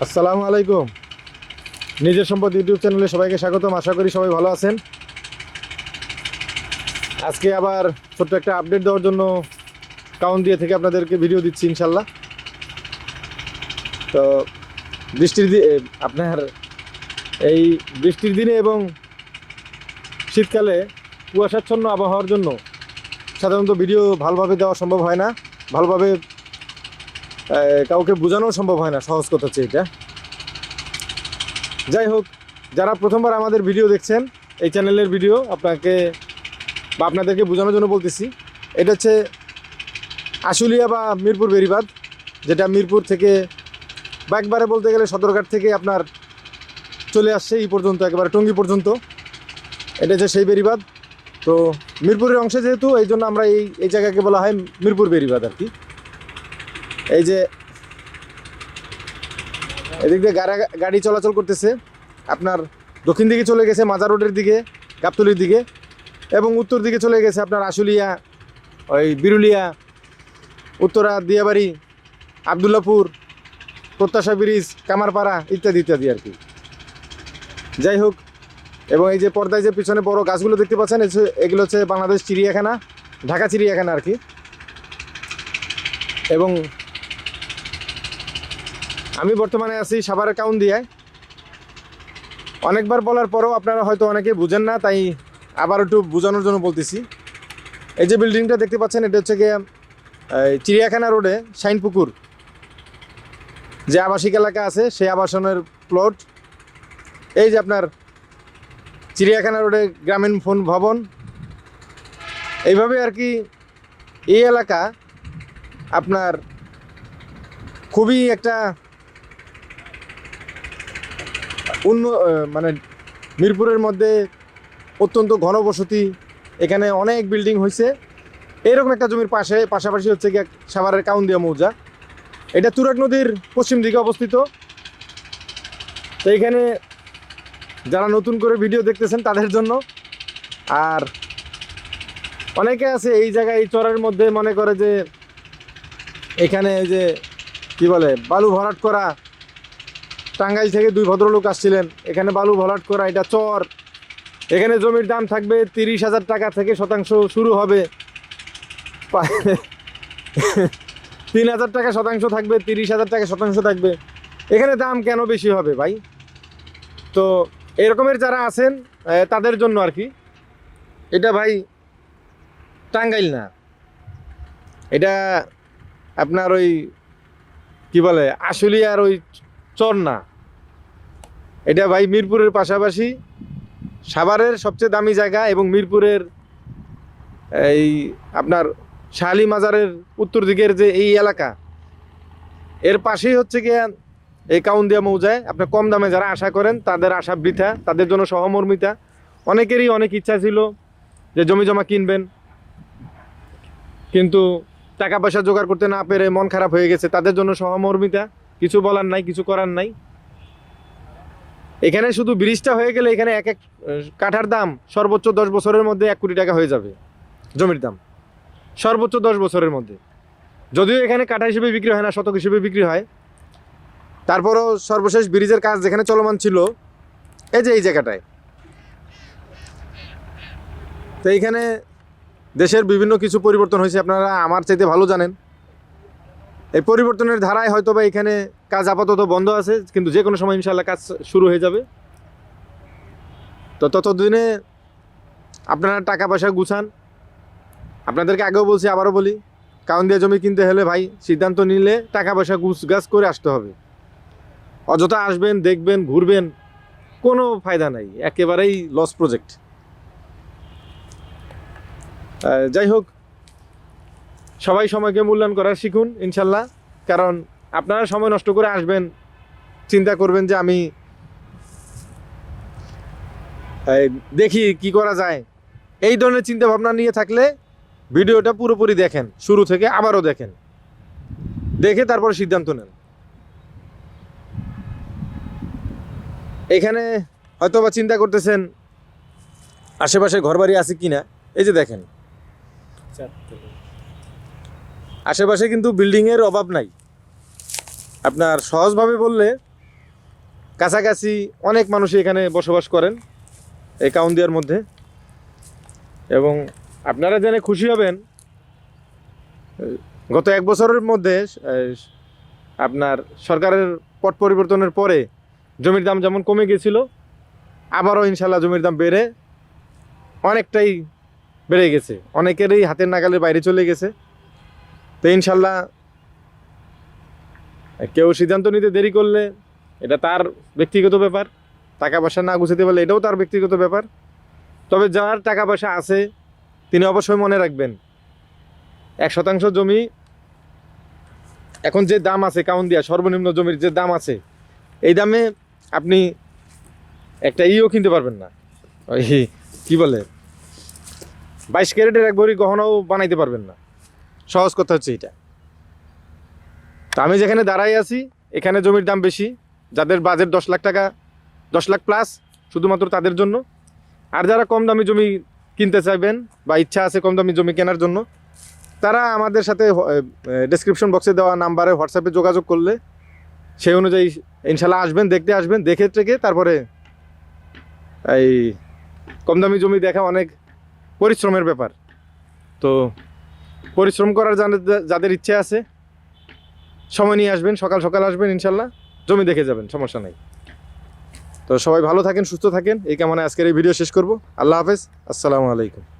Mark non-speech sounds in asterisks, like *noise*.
আসসালামু আলাইকুম। নিজের সম্পদ ইউটিউব চ্যানেলে সবাইকে স্বাগতম। আশা করি সবাই ভালো আছেন। আজকে আবার ছোট্ট একটা আপডেট দেওয়ার জন্য কাউন্ট দিয়ে থেকে আপনাদেরকে ভিডিও দিচ্ছি ইনশাল্লাহ। তো বৃষ্টির দি- এ, আপনার এই বৃষ্টির দিনে এবং শীতকালে কুয়াশাচ্ছন্ন আবহাওয়ার জন্য সাধারণত ভিডিও ভালোভাবে দেওয়া সম্ভব হয় না। ভালোভাবে কাউকে বোঝানো সম্ভব হয় না, সহজ কথা হচ্ছে এটা। যাই হোক, যারা প্রথমবার আমাদের ভিডিও দেখছেন, এই চ্যানেলের ভিডিও আপনাকে বা আপনাদেরকে বোঝানোর জন্য বলতেছি, এটা হচ্ছে আশুলিয়া বা মিরপুর বেরিবাদ যেটা মিরপুর থেকে বা একবারে বলতে গেলে সদরঘাট থেকে আপনার চলে আসছে এই পর্যন্ত, একেবারে টঙ্গি পর্যন্ত। এটা হচ্ছে সেই বেরিবাদ তো মিরপুরের অংশে যেহেতু, এই জন্য আমরা এই এই জায়গাকে বলা হয় মিরপুর বেরিবাদ আর কি। এই যে এদিক দিয়ে গাড়া চলাচল করতেছে। আপনার দক্ষিণ দিকে চলে গেছে মাজার রোডের দিকে, গাবতলির দিকে, এবং উত্তর দিকে চলে গেছে আপনার আশুলিয়া, ওই বিরুলিয়া, উত্তরা, দিয়াবাড়ি, আবদুল্লাপুর, প্রত্যাশা ব্রিজ, কামারপাড়া ইত্যাদি ইত্যাদি আর কি। যাই হোক, এবং এই যে পর্দায় যে পিছনে বড় গাছগুলো দেখতে পাচ্ছেন এগুলো হচ্ছে বাংলাদেশ চিড়িয়াখানা, ঢাকা চিড়িয়াখানা আর কি। এবং আমি বর্তমানে আছি সাভারের কাউন দিয়ে অনেকবার বলার পরেও আপনারা হয়তো অনেকে বুঝেন না, তাই আবার একটু বোঝানোর জন্য বলতেছি। এই যে বিল্ডিংটা দেখতে পাচ্ছেন, এটা হচ্ছে গিয়ে চিড়িয়াখানা রোডে শাইনপুকুর। যে আবাসিক এলাকা আছে, সেই আবাসনের প্লট এই যে আপনার চিড়িয়াখানা রোডে গ্রামীণ ফোন ভবন। এইভাবে আর কি এই এলাকা আপনার খুবই একটা উন্ন মানে মিরপুরের মধ্যে অত্যন্ত ঘনবসতি, এখানে অনেক বিল্ডিং হয়েছে এরকম একটা জমির পাশে, পাশাপাশি হচ্ছে গিয়ে সাভারের কাউন্দিয়া মৌজা। এটা তুরাগ নদীর পশ্চিম দিকে অবস্থিত। তো এখানে যারা নতুন করে ভিডিও দেখতেছেন তাদের জন্য, আর অনেকে আছে এই জায়গায়, এই চরের মধ্যে মনে করে যে এখানে যে, কি বলে, বালু ভরাট করা টাঙ্গাইল থেকে দুই ভদ্রলোক আসছিলেন। এখানে বালু ভরাট করা, এটা চর। এখানে জমির দাম থাকবে তিরিশ হাজার টাকা থেকে শতাংশ শুরু হবে। *laughs* তিন হাজার টাকা শতাংশ থাকবে, তিরিশ হাজার টাকা শতাংশ থাকবে। এখানে দাম কেন বেশি হবে ভাই? তো এরকমের যারা আছেন তাদের জন্য আর কি। এটা ভাই টাঙ্গাইল না। এটা আপনার ওই কি বলে, আশুলিয়ার ওই চর না এটা ভাই মিরপুরের পাশাপাশি সাভারের সবচেয়ে দামি জায়গা এবং মিরপুরের এই আপনার শালি মাজারের উত্তর দিকের যে এই এলাকা, এর পাশেই হচ্ছে গিয়ে এই কাউন্দিয়া মৌজায়। আপনার কম দামে যারা আশা করেন, তাদের আশা বৃথা, তাদের জন্য সহমর্মিতা। অনেকেরই অনেক ইচ্ছা ছিল যে জমি জমা কিনবেন, কিন্তু টাকা পয়সা জোগাড় করতে না পেরে মন খারাপ হয়ে গেছে, তাদের জন্য সহমর্মিতা। কিছু বলার নাই, কিছু করার নাই। এখানে শুধু ব্রিজটা হয়ে গেলে এখানে এক এক কাঠার দাম সর্বোচ্চ দশ বছরের মধ্যে এক কোটি টাকা হয়ে যাবে, জমির দাম। সর্বোচ্চ দশ বছরের মধ্যে। যদিও এখানে কাঠা হিসেবে বিক্রি হয় না, শতক হিসেবে বিক্রি হয়। তারপরও সর্বশেষ ব্রিজের কাজ যেখানে চলমান ছিল, এই যে এই জায়গাটায়। তো এইখানে দেশের বিভিন্ন কিছু পরিবর্তন হয়েছে, আপনারা আমার চাইতে ভালো জানেন। এই পরিবর্তনের ধারায় হয়তো বা এখানে কাজ আপাতত বন্ধ আছে, কিন্তু যে কোনো সময় ইনশাল্লাহ কাজ শুরু হয়ে যাবে। তো ততদিনে আপনারা টাকা পয়সা গুছান। আপনাদেরকে আগেও বলছি, আবারও বলি, কাউন দিয়ে জমি কিনতে হলে ভাই সিদ্ধান্ত নিলে টাকা পয়সা গুছ গাছ করে আসতে হবে। অযথা আসবেন, দেখবেন, ঘুরবেন, কোনো ফায়দা নাই, একেবারেই লস প্রজেক্ট যাই হোক সবাই সময়কে মূল্যায়ন করার শিখুন, ইনশাল্লাহ। কারণ আপনারা সময় নষ্ট করে আসবেন, চিন্তা করবেন যে আমি দেখি কি করা যায়। এই ধরনের চিন্তা ভাবনা নিয়ে থাকলে ভিডিওটা পুরোপুরি দেখেন, শুরু থেকে আবারও দেখেন। দেখে তারপর সিদ্ধান্ত নেন। এখানে হয়তো বা চিন্তা করতেছেন, আশেপাশে ঘরবাড়ি আছে কি না এই যে দেখেন। আশেপাশে কিন্তু বিল্ডিংয়ের অভাব নাই। আপনার সহজভাবে বললে কাছাকাছি অনেক মানুষই এখানে বসবাস করেন এই কাউন্দিয়ার মধ্যে। এবং আপনারা জেনে খুশি হবেন, গত এক বছরের মধ্যে, আপনার সরকারের পট পরিবর্তনের পরে জমির দাম যেমন কমে গেছিল, আবারও ইনশাল্লাহ জমির দাম বেড়ে অনেকটাই বেড়ে গেছে। অনেকেরই হাতের নাগালের বাইরে চলে গেছে। তো ইনশাল্লাহ কেউ সিদ্ধান্ত নিতে দেরি করলে এটা তার ব্যক্তিগত ব্যাপার, টাকা পয়সা না গুছাতে পারলে এটাও তার ব্যক্তিগত ব্যাপার। তবে যার টাকা পয়সা আছে, তিনি অবশ্যই মনে রাখবেন, এক শতাংশ জমি, এখন যে দাম আছে কাউন দিয়া সর্বনিম্ন জমির যে দাম আছে, এই দামে আপনি একটা ইও কিনতে পারবেন না। ওই কি বলে, বাইশ ক্যারেটের এক ভরি গহনাও বানাইতে পারবেন না। সহজ কথা হচ্ছে এটা। তো আমি যেখানে দাঁড়াই আছি, এখানে জমির দাম বেশি, যাদের বাজেট দশ লাখ টাকা, দশ লাখ প্লাস শুধুমাত্র তাদের জন্য। আর যারা কম দামি জমি কিনতে চাইবেন বা ইচ্ছা আছে কম দামি জমি কেনার জন্য, তারা আমাদের সাথে ডেসক্রিপশন বক্সে দেওয়া নাম্বারে হোয়াটসঅ্যাপে যোগাযোগ করলে সেই অনুযায়ী ইনশাল্লাহ আসবেন, দেখতে আসবেন। দেখে টেকে তারপরে এই কম দামি জমি দেখা অনেক পরিশ্রমের ব্যাপার। তো পরিশ্রম করার যাদের যাদের ইচ্ছে আছে, সময় নিয়ে আসবেন, সকাল সকাল আসবেন, ইনশাল্লাহ। জমি দেখে যাবেন, সমস্যা নাই। তো সবাই ভালো থাকেন, সুস্থ থাকেন। এই কামনে আজকের এই ভিডিও শেষ করব। আল্লাহ হাফেজ। আসসালামু আলাইকুম।